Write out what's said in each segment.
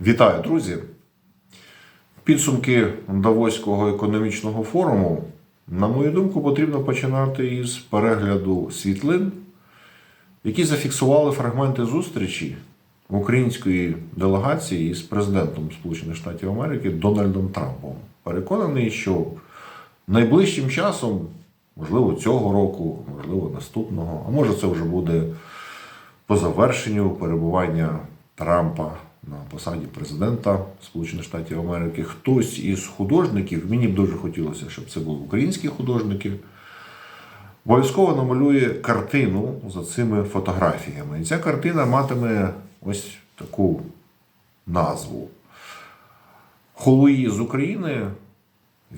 Вітаю, друзі! Підсумки Давоського економічного форуму, на мою думку, потрібно починати із перегляду світлин, які зафіксували фрагменти зустрічі української делегації із президентом Сполучених Штатів Америки Дональдом Трампом. Переконаний, що найближчим часом, можливо, цього року, можливо, наступного, а може це вже буде по завершенню перебування Трампа на посаді президента Сполучених Штатів Америки, хтось із художників, мені б дуже хотілося, щоб це були українські художники, обов'язково намалює картину за цими фотографіями. І ця картина матиме ось таку назву. Холуї з України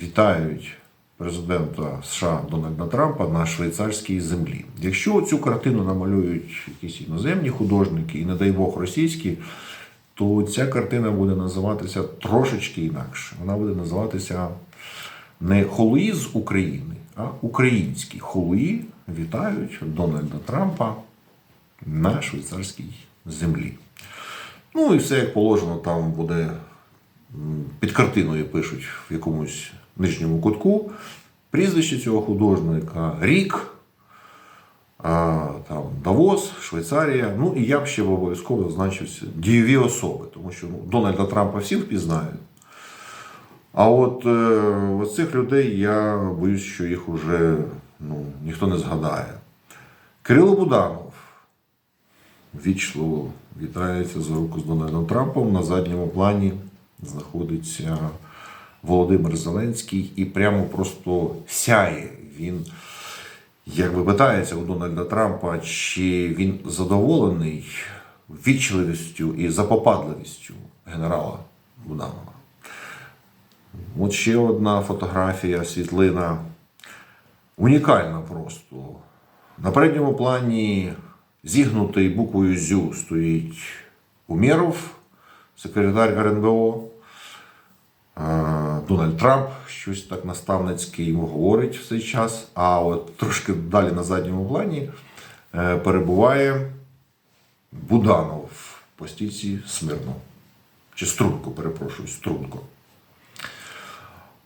вітають президента США Дональда Трампа на швейцарській землі. Якщо цю картину намалюють якісь іноземні художники, і не дай Бог російські, то ця картина буде називатися трошечки інакше. Вона буде називатися не Холуї з України, а українські холуї вітають Дональда Трампа на швейцарській землі. Ну і все як положено, там буде під картиною пишуть в якомусь нижньому кутку прізвище цього художника, рік, там, Давос, Швейцарія. Ну і я б ще обов'язково зазначився дієві особи, тому що ну, Дональда Трампа всі впізнають. А от е, оцих людей я боюсь, що їх уже ну, ніхто не згадає. Кирило Буданов вічливо вітається за руку з Дональдом Трампом. На задньому плані знаходиться Володимир Зеленський і прямо просто сяє. Він якби питається у Дональда Трампа, чи він задоволений вічливістю і запопадливістю генерала Буданова. От ще одна фотографія, світлина. Унікальна просто. На передньому плані зігнутий буквою ЗЮ стоїть Умєров, секретар РНБО. А, Дональд Трамп щось так наставницьке йому говорить в цей час. А от трошки далі на задньому плані е, перебуває Буданов по стійці Смирно. Чи Струнко, перепрошую, Струнко.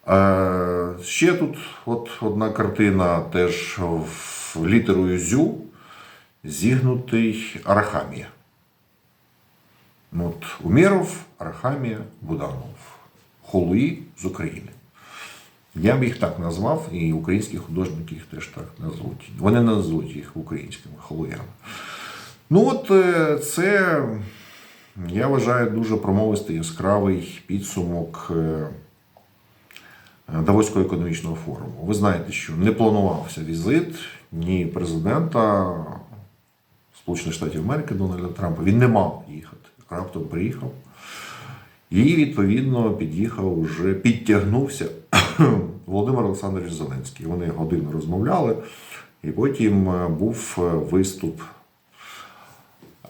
Е, Ще тут от одна картина теж в літерою Зю зігнутий Арахамія. От Умєров, Арахамія, Буданов. Холуї з України. Я б їх так назвав, і українські художники їх теж так назвуть. Вони назвуть їх українськими холуями. Ну от е, це, я вважаю, дуже промовистий яскравий підсумок е, Давоського економічного форуму. Ви знаєте, що не планувався візит ні президента Сполучених Штатів Америки Дональда Трампа. Він не мав їхати. Раптом приїхав. І відповідно під'їхав уже, підтягнувся Володимир Олександрович Зеленський. Вони годину розмовляли, і потім е, був е, виступ,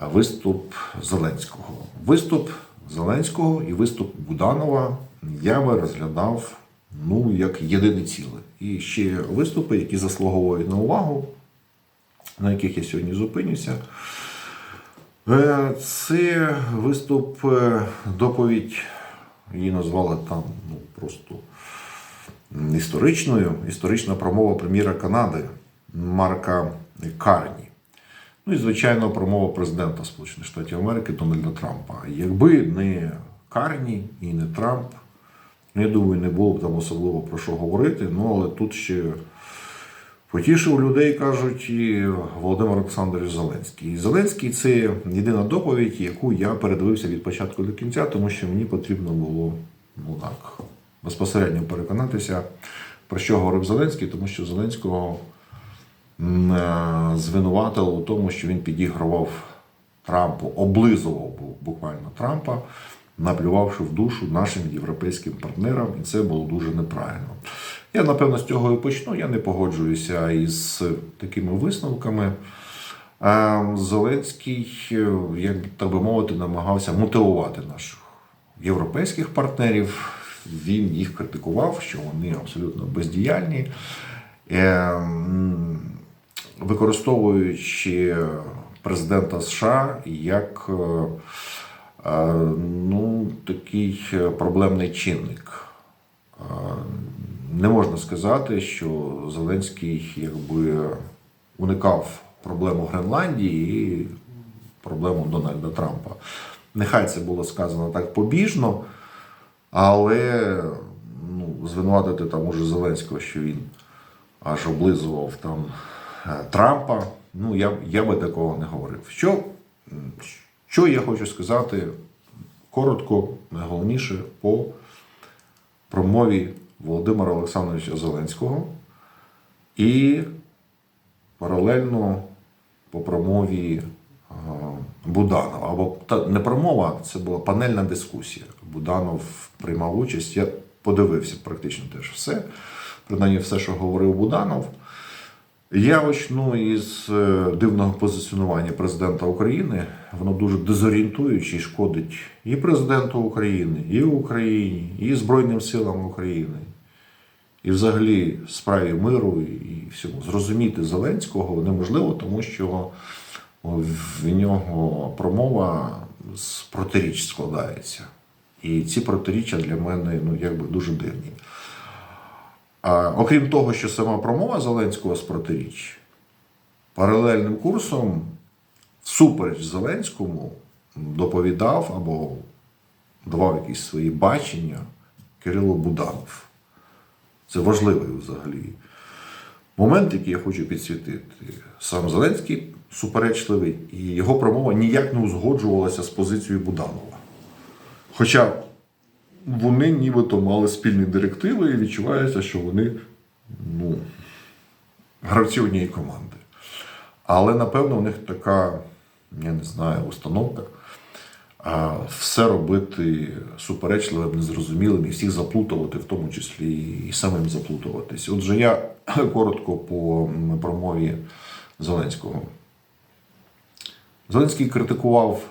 е, виступ Зеленського. Виступ Зеленського і виступ Буданова я би розглядав ну, як єдине ціле. І ще виступи, які заслуговують на увагу, на яких я сьогодні зупинюся. Е, Це виступ, е, доповідь, її назвали там ну, просто історичною. Історична промова прем'єра Канади Марка Карні. Ну і, звичайно, промова президента Сполучених Штатів Америки Дональда Трампа. Якби не Карні і не Трамп, я думаю, не було б там особливо про що говорити. Ну, але тут ще Потішив людей, кажуть, Володимир Олександрович Зеленський. І Зеленський це єдина доповідь, яку я передивився від початку до кінця, тому що мені потрібно було ну так, безпосередньо переконатися, про що говорив Зеленський, тому що Зеленського е, звинуватили у тому, що він підігрував Трампу, облизував буквально Трампа, наплювавши в душу нашим європейським партнерам, і це було дуже неправильно. Я, напевно, з цього і почну. Я не погоджуюся із такими висновками. Зеленський, е, як так би мовити, намагався мотивувати наших європейських партнерів. Він їх критикував, що вони абсолютно бездіяльні. Е, використовуючи президента США як е, ну, такий проблемний чинник. Не можна сказати, що Зеленський якби уникав проблему Гренландії і проблему Дональда Трампа. Нехай це було сказано так побіжно, але ну, звинуватити там уже Зеленського, що він аж облизував там е, Трампа. Ну, я, я би такого не говорив. Що, що я хочу сказати коротко, найголовніше по промові Володимира Олександровича Зеленського і паралельно по промові е, Буданова. Або та не промова, це була панельна дискусія. Буданов приймав участь. Я подивився практично теж все. Принаймні все, що говорив Буданов. Я почну із е, дивного позиціонування президента України. Воно дуже дезорієнтуюче і шкодить і президенту України, і Україні, і Збройним силам України, і взагалі справі миру і всьому. Зрозуміти Зеленського неможливо, тому що в нього промова з протиріч складається. І ці протиріччя для мене ну, якби дуже дивні. А, окрім того, що сама промова Зеленського з протиріч, паралельним курсом, всупереч Зеленському, доповідав або давав якісь свої бачення Кирило Буданов. Це важливий взагалі момент, який я хочу підсвітити. Сам Зеленський суперечливий, і його промова ніяк не узгоджувалася з позицією Буданова. Хоча вони нібито мали спільні директиви і відчувається, що вони ну, гравці однієї команди. Але напевно у них така, я не знаю, установка. Все робити суперечливим, незрозумілим і всіх заплутувати, в тому числі і самим заплутуватись. Отже, я коротко по промові Зеленського. Зеленський критикував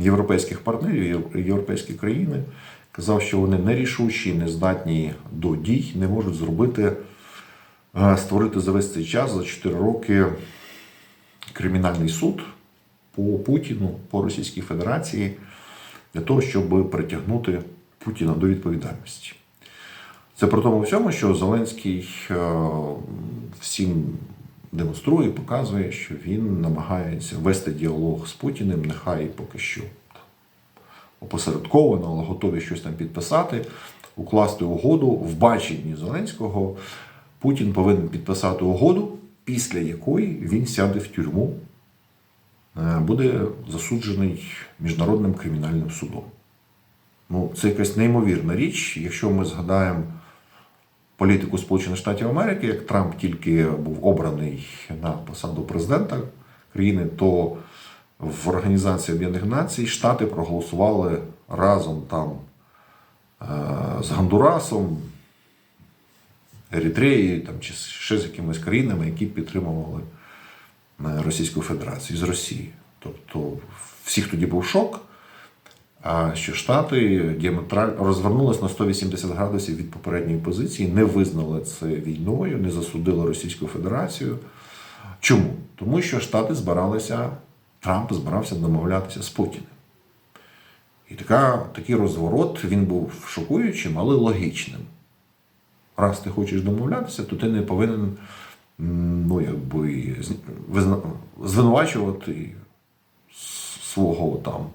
європейських партнерів, європейські країни, казав, що вони нерішучі, не здатні до дій, не можуть зробити, е, створити за весь цей час за 4 роки кримінальний суд по Путіну, по Російській Федерації, для того, щоб притягнути Путіна до відповідальності. Це при тому всьому, що Зеленський е, всім демонструє, показує, що він намагається вести діалог з Путіним, нехай поки що опосередковано, але готові щось там підписати, укласти угоду в баченні Зеленського. Путін повинен підписати угоду, після якої він сяде в тюрму, буде засуджений міжнародним кримінальним судом. Ну, це якась неймовірна річ. Якщо ми згадаємо політику Сполучених Штатів Америки, як Трамп тільки був обраний на посаду президента країни, то в Організації Об'єднаних Націй Штати проголосували разом там е, з Гондурасом, Ерітреєю там, чи ще з якимись країнами, які підтримували Російську Федерацію з Росії. Тобто всіх тоді був шок. Що Штати діаметрально розвернулись на 180 градусів від попередньої позиції, не визнали це війною, не засудили Російську Федерацію. Чому? Тому що Штати збиралися, Трамп збирався домовлятися з Путіним. І така, такий розворот він був шокуючим, але логічним. Раз ти хочеш домовлятися, то ти не повинен ну, якби, звинувачувати свого там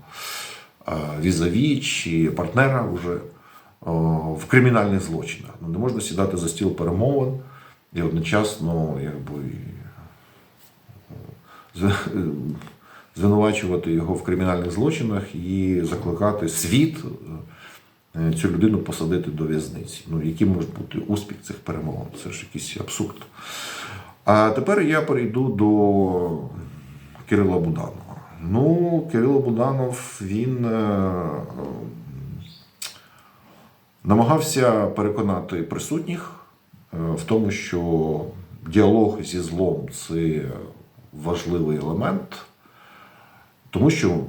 е, візаві чи партнера вже в кримінальних злочинах. Ну, не можна сідати за стіл перемовин і одночасно якби, звинувачувати його в кримінальних злочинах і закликати світ е, цю людину посадити до в'язниці. Ну, який може бути успіх цих перемовин? Це ж якийсь абсурд. А тепер я перейду до Кирила Буданова. Ну, Кирило Буданов він е, намагався переконати присутніх е, в тому, що діалог зі злом це важливий елемент, тому що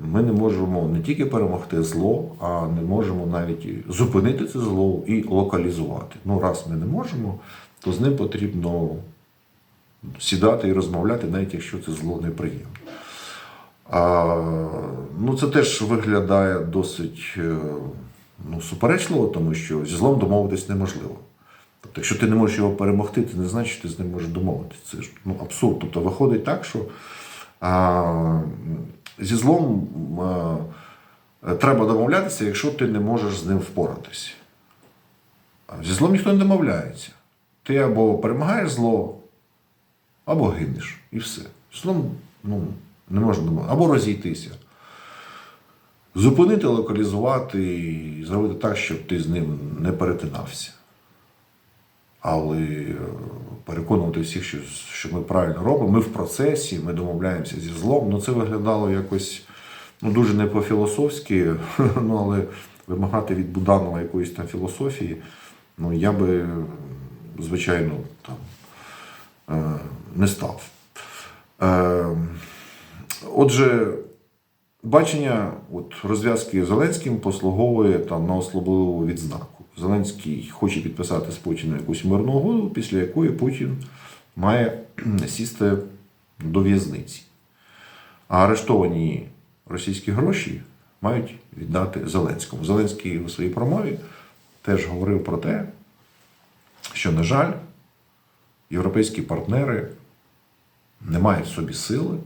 ми не можемо не тільки перемогти зло, а не можемо навіть зупинити це зло і локалізувати. Ну, раз ми не можемо, то з ним потрібно сідати і розмовляти, навіть якщо це зло неприємне. А ну, це теж виглядає досить е, ну, суперечливо, тому що зі злом домовитись неможливо. Тобто, якщо ти не можеш його перемогти, це не значить, що ти з ним можеш домовитися. Це ж ну, абсурд. Тобто виходить так, що а, зі злом а, треба домовлятися, якщо ти не можеш з ним впоратися. Зі злом ніхто не домовляється. Ти або перемагаєш зло, або гинеш. І все. Злом ну, не можна домовитися. Або розійтися. Зупинити, локалізувати і зробити так, щоб ти з ним не перетинався. Але е, переконувати всіх, що, що ми правильно робимо, ми в процесі, ми домовляємося зі злом. Ну це виглядало якось ну, дуже не по-філософськи, ну, але вимагати від Буданова якоїсь там філософії, ну я би, звичайно, там, е, не став. Е, отже, бачення от, розв'язки Зеленським послуговує там, на особливу відзнаку. Зеленський хоче підписати з Путіним якусь мирну угоду, після якої Путін має сісти до в'язниці. А арештовані російські гроші мають віддати Зеленському. Зеленський у своїй промові теж говорив про те, що, на жаль, європейські партнери не мають в собі сили,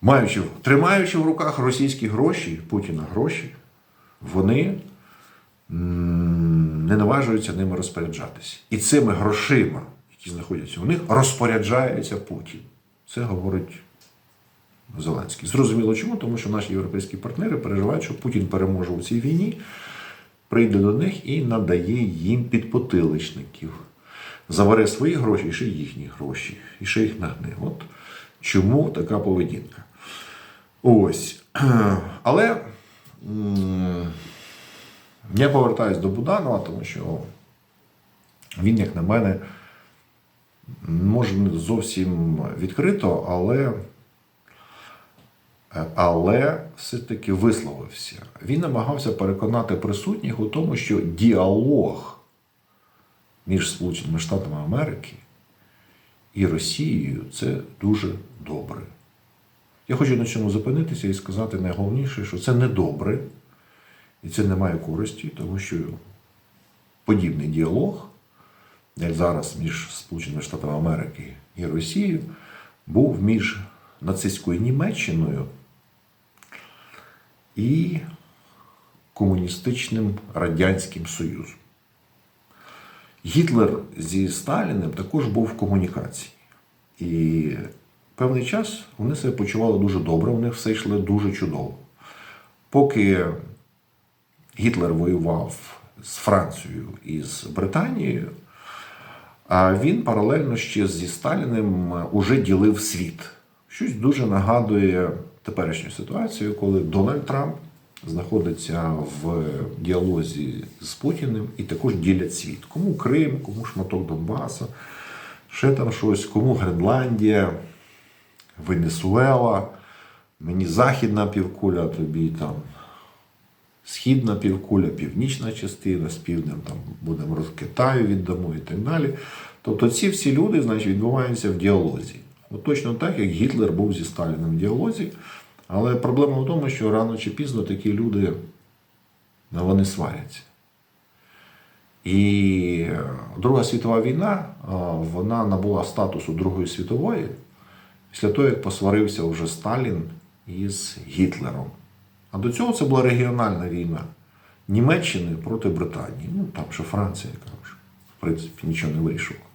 маючи, тримаючи в руках російські гроші, Путіна гроші, вони не наважуються ними розпоряджатися. І цими грошима, які знаходяться у них, розпоряджається Путін. Це говорить Зеленський. Зрозуміло чому? Тому що наші європейські партнери переживають, що Путін переможе у цій війні, прийде до них і надає їм підпотиличників. Забере свої гроші і ще їхні гроші, і ще їх нагне. От чому така поведінка? Ось. Але я повертаюсь до Буданова, тому що він, як на мене, може не зовсім відкрито, але, але все-таки висловився. Він намагався переконати присутніх у тому, що діалог між Сполученими Штатами Америки і Росією це дуже добре. Я хочу на цьому зупинитися і сказати найголовніше, що це не добре, і це не має користі, тому що подібний діалог, як зараз між Сполученими Штатами Америки і Росією, був між нацистською Німеччиною і комуністичним Радянським Союзом. Гітлер зі Сталіним також був в комунікації. І певний час вони себе почували дуже добре, у них все йшло дуже чудово. Поки Гітлер воював з Францією і з Британією, а він паралельно ще зі Сталіним уже ділив світ. Щось дуже нагадує теперішню ситуацію, коли Дональд Трамп знаходиться в діалозі з Путіним і також ділять світ. Кому Крим, кому шматок Донбаса, ще там щось, кому Гренландія, Венесуела, мені західна півкуля, тобі там східна півкуля, північна частина, з півднем там будемо роз Китаю віддамо і так далі. Тобто ці всі люди значить, відбуваються в діалозі. От точно так, як Гітлер був зі Сталіним в діалозі. Але проблема в тому, що рано чи пізно такі люди ну, вони сваряться. І Друга світова війна вона набула статусу Другої світової після того, як посварився вже Сталін із Гітлером. А до цього це була регіональна війна Німеччини проти Британії. Ну, там ще Франція, яка в принципі, нічого не вирішувала.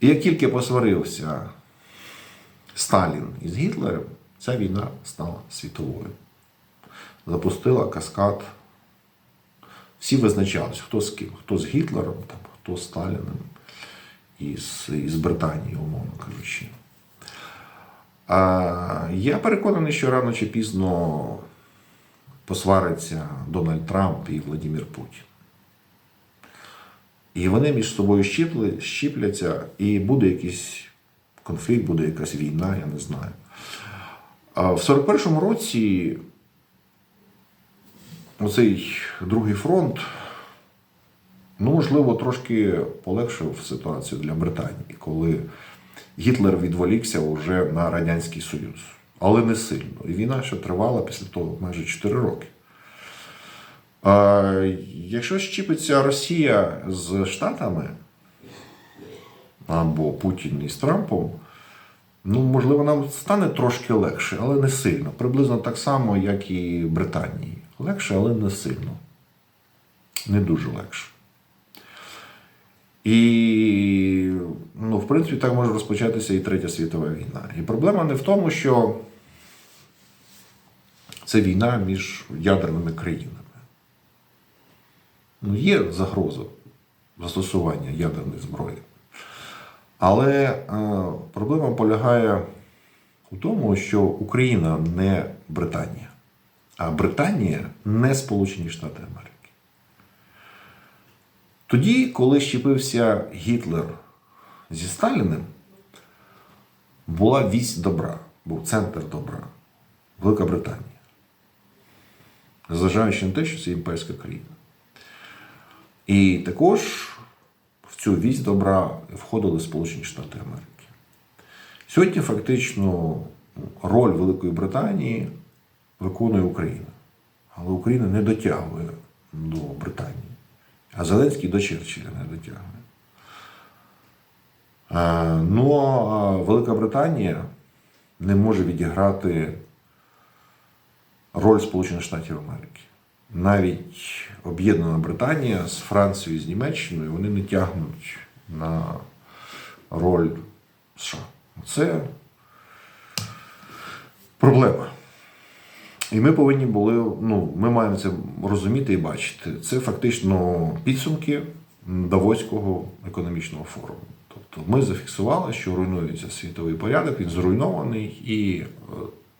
І як тільки посварився Сталін із Гітлером, ця війна стала світовою. Запустила каскад. Всі визначались, хто з ким, хто з Гітлером, там, хто з Сталіним із, із Британії, умовно кажучи. А я переконаний, що рано чи пізно посвариться Дональд Трамп і Владимир Путін. І вони між собою щіпли, щіпляться, і буде якийсь конфлікт, буде якась війна, я не знаю. В 41-му році оцей другий фронт, ну, можливо, трошки полегшив ситуацію для Британії, коли Гітлер відволікся вже на Радянський Союз. але не сильно. І війна ще тривала після того майже 4 роки. Якщо щіпиться Росія з Штатами або Путін із Трампом, ну, можливо, нам стане трошки легше, але не сильно. Приблизно так само, як і Британії. Легше, але не сильно. Не дуже легше. І, ну, в принципі, так може розпочатися і Третя світова війна. І проблема не в тому, що це війна між ядерними країнами. Ну, є загроза застосування ядерної зброї. Але е, проблема полягає у тому, що Україна не Британія, а Британія не Сполучені Штати Америки. Тоді, коли щепився Гітлер зі Сталіним, була вісь добра, був центр добра Велика Британія. Зважаючи на те, що це імперська країна. І також цю вісь добра входили Сполучені Штати Америки. Сьогодні фактично роль Великої Британії виконує Україна. Але Україна не дотягує до Британії. А Зеленський до Черчилля не дотягує. Е, Ну, а Велика Британія не може відіграти роль Сполучених Штатів Америки. Навіть Об'єднана Британія з Францією з Німеччиною вони не тягнуть на роль США. Це проблема. І ми повинні були, ну, ми маємо це розуміти і бачити. Це фактично підсумки Давоського економічного форуму. Тобто ми зафіксували, що руйнується світовий порядок, він зруйнований, і е,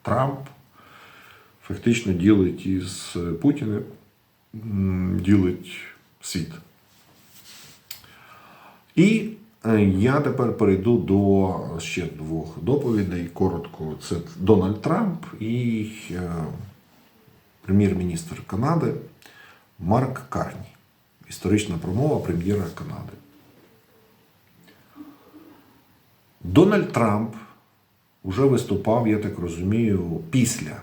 Трамп фактично ділить із Путіним, ділить світ. І е, я тепер перейду до ще двох доповідей. Коротко, це Дональд Трамп і е, прем'єр-міністр Канади Марк Карні. Історична промова прем'єра Канади. Дональд Трамп вже виступав, я так розумію, після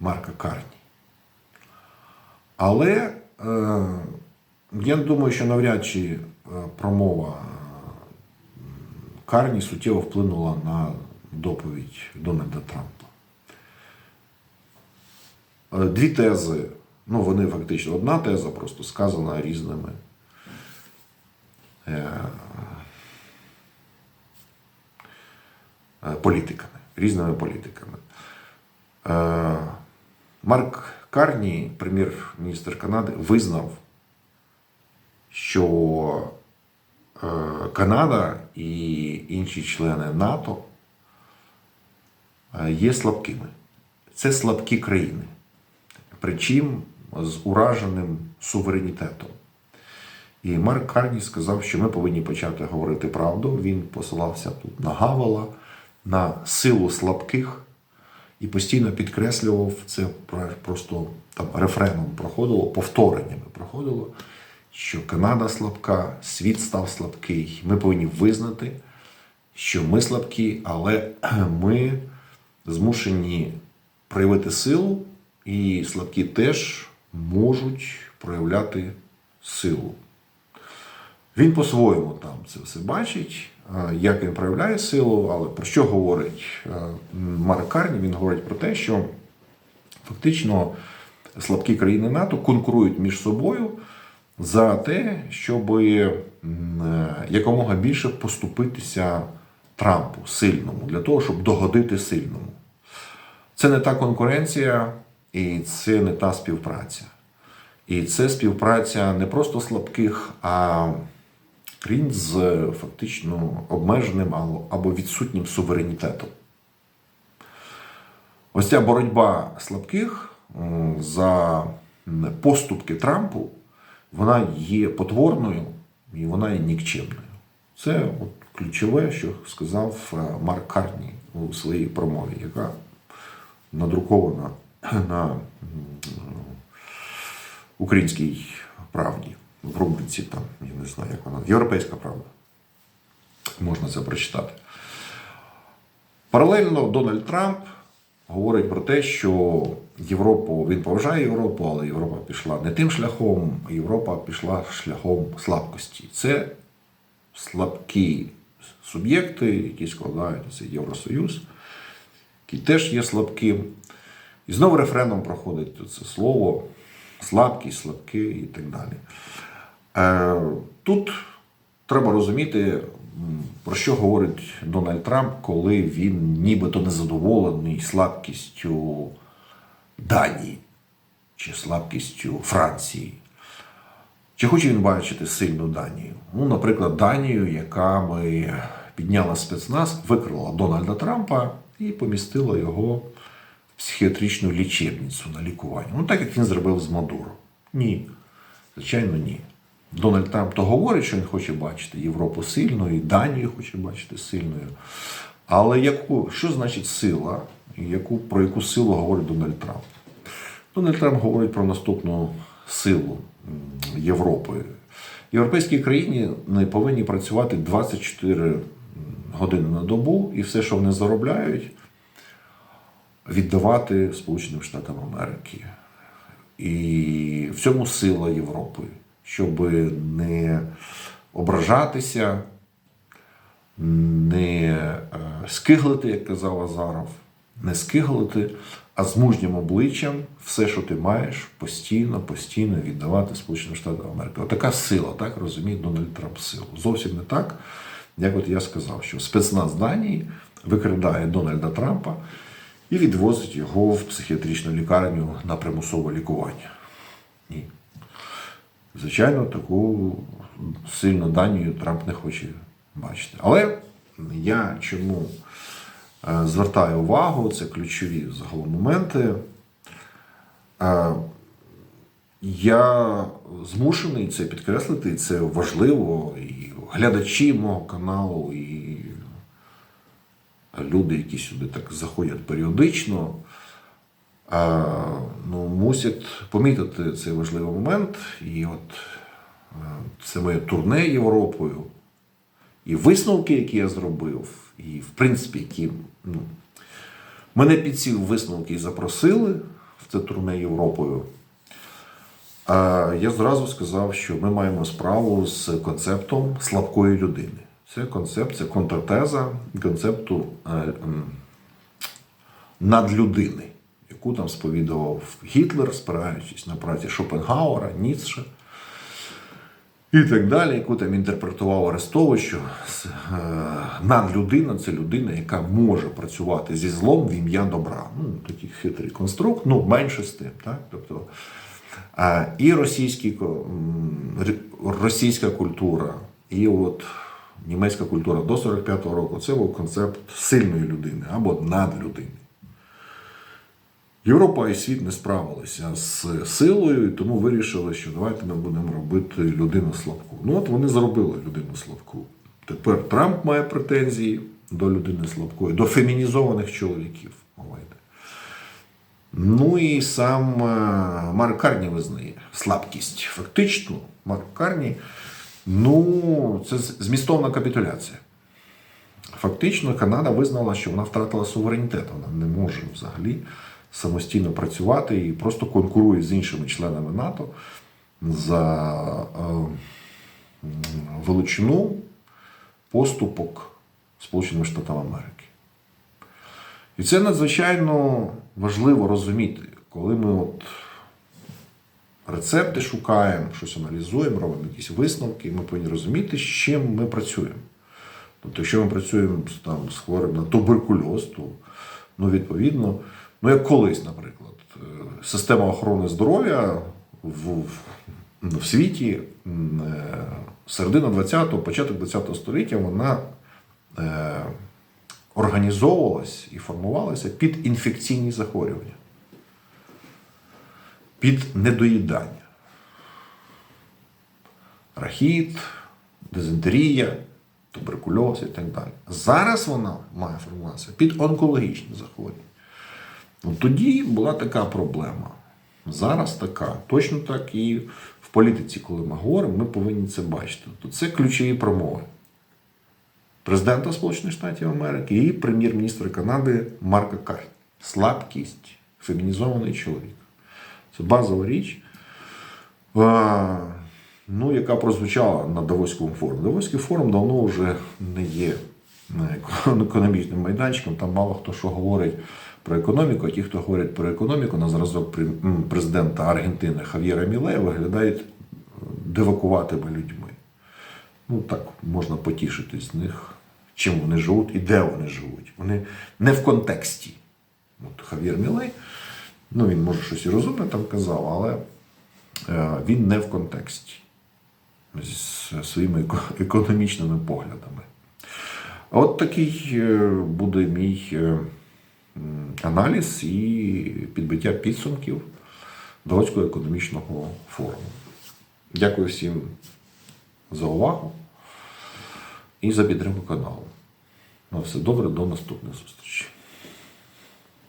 Марка Карні. Але е, я думаю, що навряд чи е, промова е, Карні суттєво вплинула на доповідь Дональда Трампа. Е, Дві тези, ну вони фактично одна теза, просто сказана різними. е, е, Політиками, різними політиками. Марк Карні, прем'єр-міністр Канади, визнав, що е, Канада і інші члени НАТО е, є слабкими. Це слабкі країни, причому з ураженим суверенітетом. І Марк Карні сказав, що ми повинні почати говорити правду. Він посилався тут на Гавела, на силу слабких постійно підкреслював це просто там рефреном проходило, повтореннями проходило, що Канада слабка, світ став слабкий. Ми повинні визнати, що ми слабкі, але ми змушені проявити силу, і слабкі теж можуть проявляти силу. Він по-своєму там це все бачить, як він проявляє силу, але про що говорить е, Марк Карні? Він говорить про те, що фактично слабкі країни НАТО конкурують між собою за те, щоб е, якомога більше поступитися Трампу сильному, для того, щоб догодити сильному. Це не та конкуренція і це не та співпраця. І це співпраця не просто слабких, а країн з фактично обмеженим або- або відсутнім суверенітетом. Ось ця боротьба слабких за поступки Трампу, вона є потворною і вона є нікчемною. Це от ключове, що сказав е, Марк Карні у своїй промові, яка надрукована на українській правді в рубриці там, я не знаю, як вона, Європейська правда. Можна це прочитати. Паралельно Дональд Трамп говорить про те, що Європу він поважає Європу, але Європа пішла не тим шляхом, Європа пішла шляхом слабкості. Це слабкі суб'єкти, які складають цей Євросоюз, який теж є слабким. І знову рефреном проходить це слово слабкість, слабкий і так далі. Е, Тут треба розуміти, про що говорить Дональд Трамп, коли він нібито незадоволений слабкістю Данії чи слабкістю Франції. Чи хоче він бачити сильну Данію? Ну, наприклад, Данію, яка би підняла спецназ, викрила Дональда Трампа і помістила його в психіатричну лічебницю на лікування. Ну, так як він зробив з Мадуро. Ні. Звичайно, ні. Дональд Трамп то говорить, що він хоче бачити Європу сильною, і Данію хоче бачити сильною. Але яку, що значить сила, яку, про яку силу говорить Дональд Трамп? Дональд Трамп говорить про наступну силу Європи. Європейські країни не повинні працювати 24 години на добу, і все, що вони заробляють, віддавати Сполученим Штатам Америки. І в цьому сила Європи, щоб не ображатися, не е, скиглити, як казав Азаров, не скиглити, а з мужнім обличчям все, що ти маєш, постійно, постійно віддавати Сполученим Штатам Америки. Отака сила, так розуміє Дональд Трамп силу. Зовсім не так, як от я сказав, що спецназ Данії викрадає Дональда Трампа і відвозить його в психіатричну лікарню на примусове лікування. Ні. Звичайно, таку сильну Данію Трамп не хоче бачити. Але я чому е, звертаю увагу, це ключові загалом моменти. Е, Я змушений це підкреслити, і це важливо. І глядачі мого каналу, і люди, які сюди так заходять періодично, ну, мусять помітити цей важливий момент. І от е, це моє турне Європою, і висновки, які я зробив, і в принципі, які ну, мене під ці висновки і запросили в це турне Європою. Я зразу сказав, що ми маємо справу з концептом слабкої людини. Це концепт, це контртеза концепту е, надлюдини, яку там сповідував Гітлер, спираючись на праці Шопенгауера, Ніцше і так далі, яку там інтерпретував Арестович, що е, надлюдина це людина, яка може працювати зі злом в ім'я добра. Ну, такий хитрий конструкт, ну менше з тим. Так? Тобто, а, і російський, ко- м, р- російська культура, і от німецька культура до 45-го року це був концепт сильної людини або надлюдини. Європа і світ не справилися з силою, тому вирішили, що давайте ми будемо робити людину слабку. Ну от вони зробили людину слабку. Тепер Трамп має претензії до людини слабкої, до фемінізованих чоловіків. Ну і сам е, Марк Карні визнає слабкість. Фактично, Марк Карні, ну, це змістовна капітуляція. Фактично, Канада визнала, що вона втратила суверенітет. Вона не може взагалі самостійно працювати і просто конкурує з іншими членами НАТО за е, величину поступок Сполучених Штатів Америки. І це надзвичайно важливо розуміти, коли ми от рецепти шукаємо, щось аналізуємо, робимо якісь висновки, ми повинні розуміти, з чим ми працюємо. Тобто, якщо ми працюємо там, з хворим на туберкульоз, то ну, відповідно, ну як колись, наприклад, е, система охорони здоров'я в, в, світі е, середина 20-го, початок 20-го століття, вона е, організовувалась і формувалася під інфекційні захворювання, під недоїдання. Рахіт, дизентерія, туберкульоз і так далі. Зараз вона має формуватися під онкологічні захворювання. Ну, тоді була така проблема. Зараз така. Точно так і в політиці, коли ми говоримо, ми повинні це бачити. Тобто це ключові промови президента Сполучених Штатів Америки і прем'єр-міністра Канади Марка Карні. слабкість, фемінізований чоловік. Це базова річ, ну, яка прозвучала на Давоському форумі. Давоський форум давно вже не є е, економічним майданчиком. Там мало хто що говорить про економіку, а ті, хто говорять про економіку, на зразок президента Аргентини Хав'єра Мілея виглядають е, девакуватими людьми. Ну так можна потішитись з них, чим вони живуть і де вони живуть. Вони не в контексті. От Хав'єр Мілей, ну він може щось і розумне там казав, але е, він не в контексті з своїми економічними поглядами. От такий е, буде мій аналіз і підбиття підсумків Давоцького економічного форуму. Дякую всім за увагу і за підтримку каналу. На все добре, до наступних зустрічей.